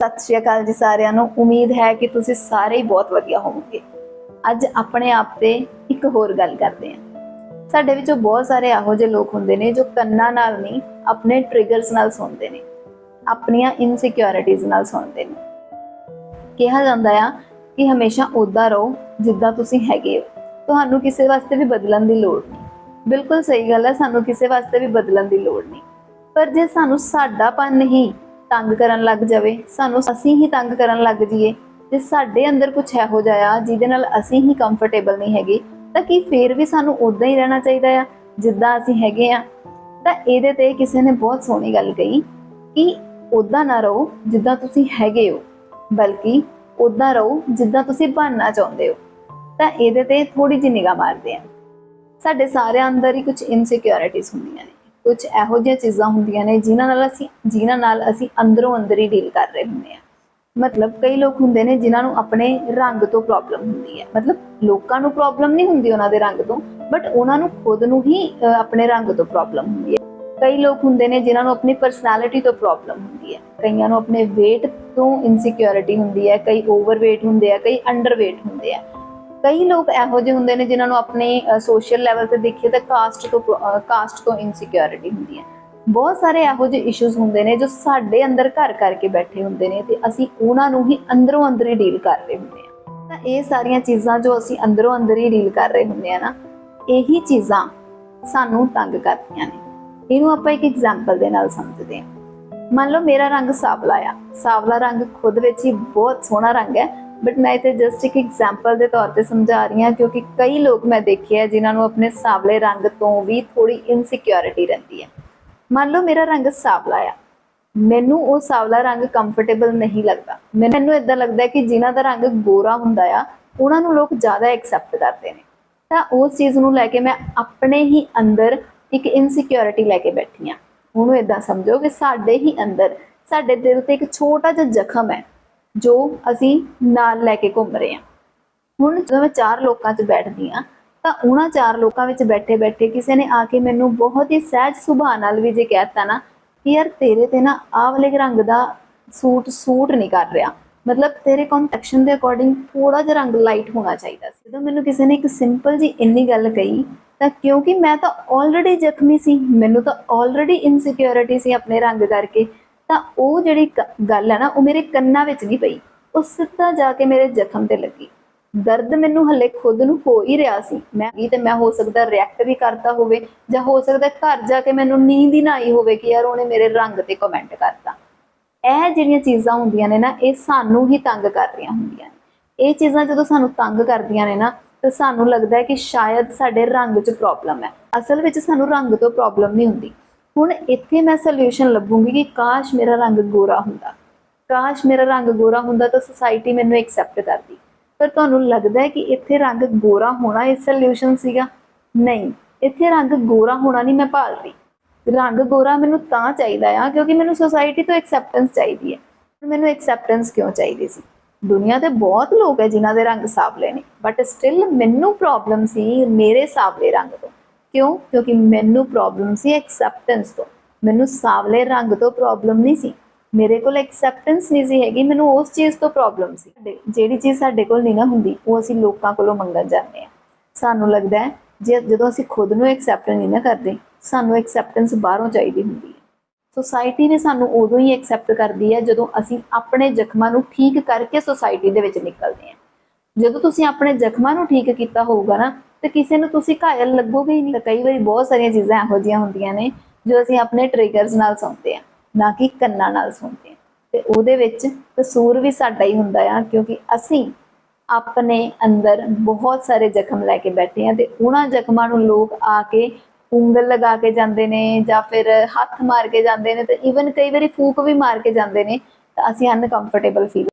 ਸਤਿ ਸ਼੍ਰੀ ਅਕਾਲ ਜੀ ਸਾਰਿਆਂ ਨੂੰ। ਉਮੀਦ ਹੈ ਕਿ ਤੁਸੀਂ ਸਾਰੇ ਹੀ ਬਹੁਤ ਵਧੀਆ ਹੋਵੋਗੇ। ਅੱਜ ਆਪਣੇ ਆਪ ਤੇ ਇੱਕ ਹੋਰ ਗੱਲ ਕਰਦੇ ਹਾਂ। ਸਾਡੇ ਵਿੱਚੋਂ ਬਹੁਤ ਸਾਰੇ ਇਹੋ ਜਿਹੇ ਲੋਕ ਹੁੰਦੇ ਨੇ ਜੋ ਕੰਨਾਂ ਨਾਲ ਨਹੀਂ, ਆਪਣੇ ਟ੍ਰਿਗਰਸ ਨਾਲ ਸੁਣਦੇ ਨੇ। ਆਪਣੀਆਂ ਇਨਸਿਕਿਉਰਿਟੀਜ਼ ਨਾਲ ਸੁਣਦੇ ਨੇ। ਕਿਹਾ ਜਾਂਦਾ ਆ ਕਿ ਹਮੇਸ਼ਾ ਉਦਾਂ ਰਹੋ ਜਿੱਦਾਂ ਤੁਸੀਂ ਹੈਗੇ ਹੋ। ਤੁਹਾਨੂੰ ਕਿਸੇ ਵਾਸਤੇ ਵੀ ਬਦਲਣ ਦੀ ਲੋੜ ਨਹੀਂ। ਬਿਲਕੁਲ ਸਹੀ ਗੱਲ ਹੈ, ਸਾਨੂੰ ਕਿਸੇ ਵਾਸਤੇ ਵੀ ਬਦਲਣ ਦੀ ਲੋੜ ਨਹੀਂ। ਪਰ ਜੇ ਸਾਨੂੰ ਸਾਡਾਪਨ ਹੀ ਤੰਗ ਕਰਨ ਲੱਗ ਜਾਵੇ, ਸਾਨੂੰ ਅਸੀਂ ਹੀ ਤੰਗ ਕਰਨ ਲੱਗ ਜਾਈਏ। ਜੇ ਸਾਡੇ ਅੰਦਰ ਕੁਝ ਇਹੋ ਜਿਹਾ ਆ, ਜਿਹਦੇ ਨਾਲ ਅਸੀਂ ਹੀ ਕੰਫਰਟੇਬਲ ਨਹੀਂ ਹੈਗੇ, ਤਾਂ ਕੀ ਫੇਰ ਵੀ ਸਾਨੂੰ ਉਦਾਂ ਹੀ ਰਹਿਣਾ ਚਾਹੀਦਾ ਆ, ਜਿੱਦਾਂ ਅਸੀਂ ਹੈਗੇ ਆ? ਤਾਂ ਇਹਦੇ ਤੇ ਕਿਸੇ ਨੇ ਬਹੁਤ ਸੋਹਣੀ ਗੱਲ ਕਹੀ ਕਿ ਉਦਾਂ ਨਾ ਰਹੋ ਜਿੱਦਾਂ ਤੁਸੀਂ ਹੈਗੇ ਹੋ, ਬਲਕਿ ਉਦਾਂ ਰਹੋ ਜਿੱਦਾਂ ਤੁਸੀਂ ਬਣਨਾ ਚਾਹੁੰਦੇ ਹੋ। ਤਾਂ ਇਹਦੇ ਤੇ ਥੋੜੀ ਜਿਹੀ ਨਿਗਾਹ ਮਾਰਦੇ ਆ। ਸਾਡੇ ਸਾਰਿਆਂ ਅੰਦਰ ਹੀ ਕੁਝ ਇਨਸਿਕਿਉਰਿਟੀਜ਼ ਹੁੰਦੀਆਂ ਨੇ। ਕੁਝ ਇਹੋ ਜਿਹੀਆਂ ਚੀਜ਼ਾਂ ਹੁੰਦੀਆਂ ਨੇ ਜਿਨ੍ਹਾਂ ਨਾਲ ਅਸੀਂ, ਜਿਨ੍ਹਾਂ ਨਾਲ ਅਸੀਂ ਅੰਦਰੋਂ ਅੰਦਰ ਹੀ ਡੀਲ ਕਰ ਰਹੇ ਹੁੰਦੇ ਆ ਮਤਲਬ ਕਈ ਲੋਕ ਹੁੰਦੇ ਨੇ ਜਿਨ੍ਹਾਂ ਨੂੰ ਆਪਣੇ ਰੰਗ ਤੋਂ ਪ੍ਰੋਬਲਮ ਹੁੰਦੀ ਹੈ। ਮਤਲਬ ਲੋਕਾਂ ਨੂੰ ਪ੍ਰੋਬਲਮ ਨਹੀਂ ਹੁੰਦੀ ਉਹਨਾਂ ਦੇ ਰੰਗ ਤੋਂ ਬਟ ਉਹਨਾਂ ਨੂੰ ਖੁਦ ਨੂੰ ਹੀ ਆਪਣੇ ਰੰਗ ਤੋਂ ਪ੍ਰੋਬਲਮ ਹੁੰਦੀ ਹੈ। ਕਈ ਲੋਕ ਹੁੰਦੇ ਨੇ ਜਿਨ੍ਹਾਂ ਨੂੰ ਆਪਣੀ ਪਰਸਨੈਲਿਟੀ ਤੋਂ ਪ੍ਰੋਬਲਮ ਹੁੰਦੀ ਹੈ। ਕਈਆਂ ਨੂੰ ਆਪਣੇ weight ਤੋਂ ਇਨਸਿਕਿਉਰਿਟੀ ਹੁੰਦੀ ਹੈ, ਕਈ ਓਵਰਵੇਟ ਹੁੰਦੇ ਆ, ਕਈ ਅੰਡਰਵੇਟ ਹੁੰਦੇ ਆ। ਕਈ ਲੋਕ ਇਹੋ ਜਿਹੇ ਹੁੰਦੇ ਨੇ ਜਿਨ੍ਹਾਂ ਨੂੰ ਆਪਣੇ ਸੋਸ਼ਲ ਲੈਵਲ ਤੇ ਦੇਖੀਏ ਤਾਂ ਕਾਸਟ ਤੋਂ ਕਾਸਟ ਤੋਂ ਇਨਸਿਕਿਉਰਿਟੀ ਹੁੰਦੀ ਹੈ। ਬਹੁਤ ਸਾਰੇ ਇਹੋ ਜਿਹੇ ਇਸ਼ੂਜ਼ ਹੁੰਦੇ ਨੇ ਜੋ ਸਾਡੇ ਅੰਦਰ ਘਰ ਕਰਕੇ ਬੈਠੇ ਹੁੰਦੇ ਨੇ ਤੇ ਅਸੀਂ ਉਹਨਾਂ ਨੂੰ ਹੀ ਅੰਦਰੋਂ ਅੰਦਰ ਹੀ ਡੀਲ ਕਰ ਰਹੇ ਹੁੰਦੇ ਆ ਤਾਂ ਇਹ ਸਾਰੀਆਂ ਚੀਜ਼ਾਂ ਜੋ ਅਸੀਂ ਅੰਦਰੋਂ ਅੰਦਰ ਹੀ ਡੀਲ ਕਰ ਰਹੇ ਹੁੰਦੇ ਆ ਨਾ, ਇਹੀ ਚੀਜ਼ਾਂ ਸਾਨੂੰ ਤੰਗ ਕਰਦੀਆਂ ਨੇ। ਇਹਨੂੰ ਆਪਾਂ ਇੱਕ ਐਗਜ਼ਾਮਪਲ ਦੇ ਨਾਲ ਸਮਝਦੇ ਹਾਂ। ਮੰਨ ਲਓ ਮੇਰਾ ਰੰਗ ਸਾਵਲਾ ਆ। ਸਾਵਲਾ ਰੰਗ ਖੁਦ ਵਿੱਚ ਹੀ ਬਹੁਤ ਸੋਹਣਾ ਰੰਗ ਹੈ। ਬਟ ਮੈਂ ਇਥੇ ਜਸਟ ਇੱਕ ਐਗਜ਼ਾਮਪਲ ਦੇ ਤੌਰ ਤੇ ਸਮਝਾ ਰਹੀ ਹਾਂ, ਕਿਉਂਕਿ ਕਈ ਲੋਕ ਮੈਂ ਦੇਖੇ ਆ ਜਿਨ੍ਹਾਂ ਨੂੰ ਆਪਣੇ ਸਾਵਲੇ ਰੰਗ ਤੋਂ ਵੀ ਥੋੜੀ ਇਨਸਿਕਿਉਰਿਟੀ ਰਹਿੰਦੀ ਹੈ। ਮੰਨ ਲਓ ਮੇਰਾ ਰੰਗ ਸਾਵਲਾ ਆ। ਮੈਨੂੰ ਉਹ ਸਾਵਲਾ ਰੰਗ ਕੰਫਰਟੇਬਲ ਨਹੀਂ ਲੱਗਦਾ। ਮੈਨੂੰ ਇਦਾਂ ਲੱਗਦਾ ਕਿ ਜਿਨ੍ਹਾਂ ਦਾ ਰੰਗ ਗੋਰਾ ਹੁੰਦਾ ਆ, ਉਹਨਾਂ ਨੂੰ ਲੋਕ ਜ਼ਿਆਦਾ ਐਕਸੈਪਟ ਕਰਦੇ ਨੇ। ਤਾਂ ਉਸ ਚੀਜ਼ ਨੂੰ ਲੈ ਕੇ ਮੈਂ ਆਪਣੇ ਹੀ ਅੰਦਰ ਇੱਕ ਇਨਸਿਕਿਉਰਿਟੀ ਲੈ ਕੇ ਬੈਠੀ ਆ ਉਹਨੂੰ ਇਦਾਂ ਸਮਝੋ ਕਿ ਸਾਡੇ ਹੀ ਅੰਦਰ, ਸਾਡੇ ਦਿਲ ਤੇ ਇੱਕ ਛੋਟਾ ਜਿਹਾ ਜ਼ਖਮ ਹੈ। ਜੋ ਅਸੀਂ ਨਾਲ ਲੈ ਕੇ ਘੁੰਮ ਰਹੇ ਹਾਂ। ਹੁਣ ਜਦੋਂ ਮੈਂ ਚਾਰ ਲੋਕਾਂ 'ਚ ਬੈਠਦੀ ਆ ਤਾਂ ਉਹਨਾਂ ਚਾਰ ਲੋਕਾਂ ਵਿੱਚ ਬੈਠੇ ਬੈਠੇ ਕਿਸੇ ਨੇ ਆ ਕੇ ਮੈਨੂੰ ਬਹੁਤ ਹੀ ਸਹਿਜ ਸੁਭਾਅ ਨਾਲ ਵੀ ਜੇ ਕਹਿਤਾ ਨਾ ਯਾਰ ਤੇਰੇ ਤੇ ਨਾ ਆਹ ਵਾਲੇ ਰੰਗ ਦਾ ਸੂਟ ਸੂਟ ਨਹੀਂ ਕਰ ਰਿਹਾ। ਮਤਲਬ ਤੇਰੇ ਕੰਟੈਕਸ਼ਨ ਦੇ ਅਕੋਰਡਿੰਗ ਥੋੜਾ ਜਿਹਾ ਰੰਗ ਲਾਈਟ ਹੋਣਾ ਚਾਹੀਦਾ ਸੀ। ਜਦੋਂ ਮੈਨੂੰ ਕਿਸੇ ਨੇ ਇੱਕ ਸਿੰਪਲ ਜੀ ਇੰਨੀ ਗੱਲ ਕਹੀ, ਤਾਂ ਕਿਉਂਕਿ ਮੈਂ ਤਾਂ ਆਲਰੇਡੀ ਜ਼ਖਮੀ ਸੀ, ਮੈਨੂੰ ਤਾਂ ਆਲਰੇਡੀ ਇਨਸਿਕਿਉਰਿਟੀ ਸੀ ਆਪਣੇ ਰੰਗ ਕਰਕੇ। ਤਾਂ ਉਹ ਜਿਹੜੀ ਗੱਲ ਹੈ ਨਾ, ਉਹ ਮੇਰੇ ਕੰਨਾਂ ਵਿੱਚ ਨਹੀਂ ਪਈ। ਉਹ ਸਿੱਧਾ ਜਾ ਕੇ ਮੇਰੇ ਜ਼ਖਮ ਤੇ ਲੱਗੀ। ਦਰਦ ਮੈਨੂੰ ਹਲੇ ਖੁਦ ਨੂੰ ਹੋ ਹੀ ਰਿਹਾ ਸੀ। ਮੈਂ ਵੀ ਤੇ ਮੈਂ ਹੋ ਸਕਦਾ ਰਿਐਕਟ ਵੀ ਕਰਤਾ ਹੋਵੇ ਜਾਂ ਹੋ ਸਕਦਾ ਘਰ ਜਾ ਕੇ ਮੈਨੂੰ ਨੀਂਦ ਹੀ ਨਾ ਆਈ ਹੋਵੇ ਕਿ ਯਾਰ ਉਹਨੇ ਮੇਰੇ ਰੰਗ ਤੇ ਕਮੈਂਟ ਕਰਤਾ। ਇਹ ਜਿਹੜੀਆਂ ਚੀਜ਼ਾਂ ਹੁੰਦੀਆਂ ਨੇ ਨਾ, ਇਹ ਸਾਨੂੰ ਹੀ ਤੰਗ ਕਰ ਰਹੀਆਂ ਹੁੰਦੀਆਂ ਨੇ। ਇਹ ਚੀਜ਼ਾਂ ਜਦੋਂ ਸਾਨੂੰ ਤੰਗ ਕਰਦੀਆਂ ਨੇ ਨਾ, ਤਾਂ ਸਾਨੂੰ ਲੱਗਦਾ ਹੈ ਕਿ ਸ਼ਾਇਦ ਸਾਡੇ ਰੰਗ 'ਚ ਪ੍ਰੋਬਲਮ ਹੈ। ਅਸਲ ਵਿੱਚ ਸਾਨੂੰ ਰੰਗ ਤੋਂ ਪ੍ਰੋਬਲਮ ਨਹੀਂ ਹੁੰਦੀ। ਹੁਣ ਇੱਥੇ ਮੈਂ ਸੋਲੂਸ਼ਨ ਲੱਭੂੰਗੀ ਕਿ ਕਾਸ਼ ਮੇਰਾ ਰੰਗ ਗੋਰਾ ਹੁੰਦਾ। ਕਾਸ਼ ਮੇਰਾ ਰੰਗ ਗੋਰਾ ਹੁੰਦਾ ਤਾਂ ਸੋਸਾਇਟੀ ਮੈਨੂੰ ਐਕਸੈਪਟ ਕਰਦੀ। ਪਰ ਤੁਹਾਨੂੰ ਲੱਗਦਾ ਹੈ ਕਿ ਇੱਥੇ ਰੰਗ ਗੋਰਾ ਹੋਣਾ ਇਹ ਸੋਲੂਸ਼ਨ ਸੀਗਾ? ਨਹੀਂ, ਇੱਥੇ ਰੰਗ ਗੋਰਾ ਹੋਣਾ ਨਹੀਂ ਮੈਂ ਭਾਲਦੀ। ਰੰਗ ਗੋਰਾ ਮੈਨੂੰ ਤਾਂ ਚਾਹੀਦਾ ਆ, ਕਿਉਂਕਿ ਮੈਨੂੰ ਸੋਸਾਇਟੀ ਤੋਂ ਐਕਸੈਪਟੈਂਸ ਚਾਹੀਦੀ ਹੈ। ਮੈਨੂੰ ਐਕਸੈਪਟੈਂਸ ਕਿਉਂ ਚਾਹੀਦੀ ਸੀ? ਦੁਨੀਆ ਤੇ ਬਹੁਤ ਲੋਕ ਹੈ ਜਿਨ੍ਹਾਂ ਦੇ ਰੰਗ ਸਾਵਲੇ ਨੇ ਬਟ ਸਟਿਲ ਮੈਨੂੰ ਪ੍ਰੋਬਲਮ ਸੀ ਮੇਰੇ ਸਾਵਲੇ ਰੰਗ ਤੋਂ। ਕਿਉਂ? ਕਿਉਂਕਿ ਮੈਨੂੰ ਪ੍ਰੋਬਲਮ ਸੀ ਐਕਸੈਪਟੈਂਸ ਤੋਂ। ਮੈਨੂੰ ਸਾਵਲੇ ਰੰਗ ਤੋਂ ਪ੍ਰੋਬਲਮ ਨਹੀਂ ਸੀ। ਮੇਰੇ ਕੋਲ ਐਕਸੈਪਟੈਂਸ ਨਹੀਂ ਸੀ ਹੈਗੀ, ਮੈਨੂੰ ਉਸ ਚੀਜ਼ ਤੋਂ ਪ੍ਰੋਬਲਮ ਸੀ। ਸਾਡੇ- ਜਿਹੜੀ ਚੀਜ਼ ਸਾਡੇ ਕੋਲ ਨਹੀਂ ਨਾ ਹੁੰਦੀ, ਉਹ ਅਸੀਂ ਲੋਕਾਂ ਕੋਲੋਂ ਮੰਗਣ ਜਾਂਦੇ ਆ ਸਾਨੂੰ ਲੱਗਦਾ ਹੈ, ਜੇ ਜਦੋਂ ਅਸੀਂ ਖੁਦ ਨੂੰ ਐਕਸੈਪਟ ਨਹੀਂ ਨਾ ਕਰਦੇ, ਸਾਨੂੰ ਐਕਸੈਪਟੈਂਸ ਬਾਹਰੋਂ ਚਾਹੀਦੀ ਹੁੰਦੀ ਹੈ। ਸੋਸਾਇਟੀ ਨੇ ਸਾਨੂੰ ਉਦੋਂ ਹੀ ਐਕਸੈਪਟ ਕਰਦੀ ਹੈ, ਜਦੋਂ ਅਸੀਂ ਆਪਣੇ ਜ਼ਖਮਾਂ ਨੂੰ ਠੀਕ ਕਰਕੇ ਸੋਸਾਇਟੀ ਦੇ ਵਿੱਚ ਨਿਕਲਦੇ ਹਾਂ। ਜਦੋਂ ਤੁਸੀਂ ਆਪਣੇ ਜ਼ਖਮਾਂ ਨੂੰ ਠੀਕ ਕੀਤਾ ਹੋਊਗਾ ਨਾ ਤੇ ਕਿਸੇ ਨੂੰ ਤੁਸੀਂ ਘਾਇਲ ਲੱਗੋਗੇ ਹੀ ਨਹੀਂ। ਤਾਂ ਕਈ ਵਾਰੀ ਬਹੁਤ ਸਾਰੀਆਂ ਚੀਜ਼ਾਂ ਇਹੋ ਜਿਹੀਆਂ ਹੁੰਦੀਆਂ ਨੇ ਜੋ ਅਸੀਂ ਆਪਣੇ ਟ੍ਰਿਗਰਸ ਨਾਲ ਸੁਣਦੇ ਆ ਨਾ ਕਿ ਕੰਨਾਂ ਨਾਲ ਸੁਣਦੇ ਆ ਤੇ ਉਹਦੇ ਵਿੱਚ ਕਸੂਰ ਵੀ ਸਾਡਾ ਹੀ ਹੁੰਦਾ ਆ, ਕਿਉਂਕਿ ਅਸੀਂ ਆਪਣੇ ਅੰਦਰ ਬਹੁਤ ਸਾਰੇ ਜ਼ਖਮ ਲੈ ਕੇ ਬੈਠੇ ਆ ਤੇ ਉਹਨਾਂ ਜ਼ਖਮਾਂ ਨੂੰ ਲੋਕ ਆ ਕੇ ਉਂਗਲ ਲਗਾ ਕੇ ਜਾਂਦੇ ਨੇ ਜਾਂ ਫਿਰ ਹੱਥ ਮਾਰ ਕੇ ਜਾਂਦੇ ਨੇ ਤੇ ਈਵਨ ਕਈ ਵਾਰੀ ਫੂਕ ਵੀ ਮਾਰ ਕੇ ਜਾਂਦੇ ਨੇ, ਤਾਂ ਅਸੀਂ ਅਨਕੰਫਰਟੇਬਲ ਫੀਲ